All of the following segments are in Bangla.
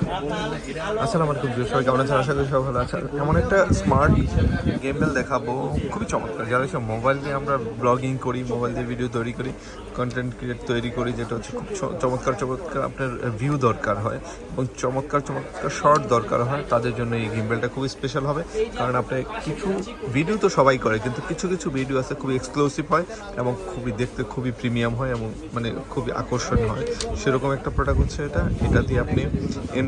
আসসালামু আলাইকুম জিও সবাই কেমন আছেন? আশা করি সবাই ভালো আছেন। এমন একটা স্মার্ট গেম বেল দেখাবো। খুবই চমৎকার। যারা হচ্ছে মোবাইল দিয়ে আমরা ব্লগিং করি মোবাইল দিয়ে ভিডিও তৈরি করি কন্টেন্ট ক্রিয়েট তৈরি করি, যেটা হচ্ছে খুব চমৎকার চমৎকার আপনার ভিউ দরকার হয় এবং চমৎকার চমৎকার শর্ট দরকার হয়, তাদের জন্য এই গেম বেলটা খুবই স্পেশাল হবে। কারণ আপনি কিছু ভিডিও তো সবাই করে, কিন্তু কিছু কিছু ভিডিও আছে খুবই এক্সক্লুসিভ হয় এবং খুবই দেখতে খুবই প্রিমিয়াম হয় এবং মানে খুবই আকর্ষণীয় হয়। সেরকম একটা প্রোডাক্ট হচ্ছে এটা। এটা দিয়ে আপনি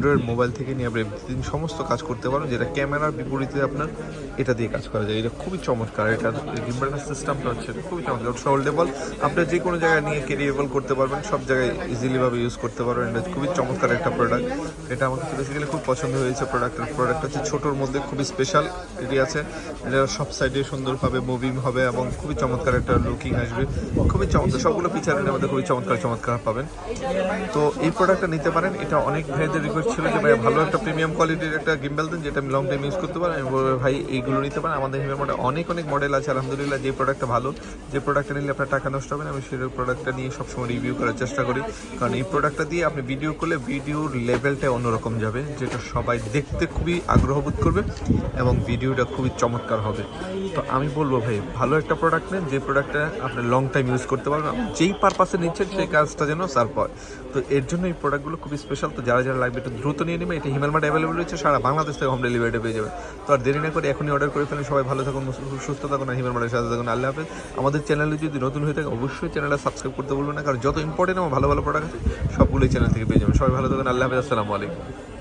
অ্যান্ড্রয়েড মোবাইল থেকে নিয়ে আপনি এভরিথিং সমস্ত কাজ করতে পারেন যেটা ক্যামেরার বিপরীতে আপনার এটা দিয়ে কাজ করা যায়। এটা খুবই চমৎকার। এটা গিম্বারের সিস্টেমটা হচ্ছে খুবই চমৎকার। ফোল্ডেবল আপনি যে কোনো জায়গায় নিয়ে ক্যারিয়েবল করতে পারবেন। সব জায়গায় ইজিলিভাবে ইউজ করতে পারবেন। এটা খুবই চমৎকার একটা প্রোডাক্ট এটা আমার কাছে বেসিক্যালি খুব পছন্দ হয়েছে প্রোডাক্টের প্রোডাক্ট হচ্ছে ছোটোর মধ্যে খুবই স্পেশাল এটি আছে এটা সব সাইডে সুন্দরভাবে মুভিং হবে এবং খুবই চমৎকার একটা লুকিং আসবে। খুবই চমৎকার সবগুলো ফিচারের মধ্যে খুবই চমৎকার চমৎকার পাবেন। তো এই প্রোডাক্টটা নিতে পারেন। এটা অনেক ভাইদের রিকোয়েস্ট ছিল যে ভাই ভালো একটা প্রিমিয়াম কোয়ালিটির একটা গিম্বেল দেন, যেটা আমি লং টাইম ইউজ করতে পারেন ভাই, এইগুলো নিতে পারেন। আমাদের হিমের মধ্যে অনেক অনেক মডেল আছে। আলহামদুলিল্লাহ, যে প্রোডাক্টটা ভালো, যে প্রোডাক্টটা নিলে আপনার টাকা নষ্ট হবে না, আমি সেই প্রোডাক্টটা নিয়ে সবসময় রিভিউ করার চেষ্টা করি। কারণ এই প্রোডাক্টটা দিয়ে আপনি ভিডিও করলে ভিডিওর লেভেলটা অন্যরকম যাবে, যেটা সবাই দেখতে খুবই আগ্রহ বোধ করবে এবং ভিডিওটা খুবই চমৎকার হবে। তো আমি বলব ভাই, ভালো একটা প্রোডাক্ট নেন, যে প্রোডাক্টটা আপনি লং টাইম ইউজ করতে পারবেন যেই পারপাসে নিচ্ছেন, সেই কাজটা যেন সার্ভ হয়। তো এর জন্য এই প্রোডাক্টগুলো খুবই স্পেশাল তো যারা যারা লাগবে, একটু দ্রুত নিয়ে নেবে। এটা হিমেল মার্ট অ্যাভেলেবল রয়েছে, সারা বাংলাদেশ থেকে হোম ডেলিভারিটা পেয়ে যাবে তো আর দেরি না করে এখনই অর্ডার করে ফেলেন। সবাই ভালো থাকুন, সুস্থ থাকুন আর হিমেল মার্টের সাথে থাকুন। আল্লাহ হাফেজ। আমাদের চ্যানেলে যদি নতুন হয়ে থাকে, অবশ্যই চ্যানেলটা সাবস্ক্রাইব করতে বলবেন না। কারণ যত ইম্পর্টেন্ট আমার ভালো ভালো প্রোডাক্ট আছে, সবগুলোই চ্যানেল থেকে পেয়ে যাবেন। সবাই ভালো থাকুন, আল্লাহ হাফেজ। আসসালামু আলাইকুম।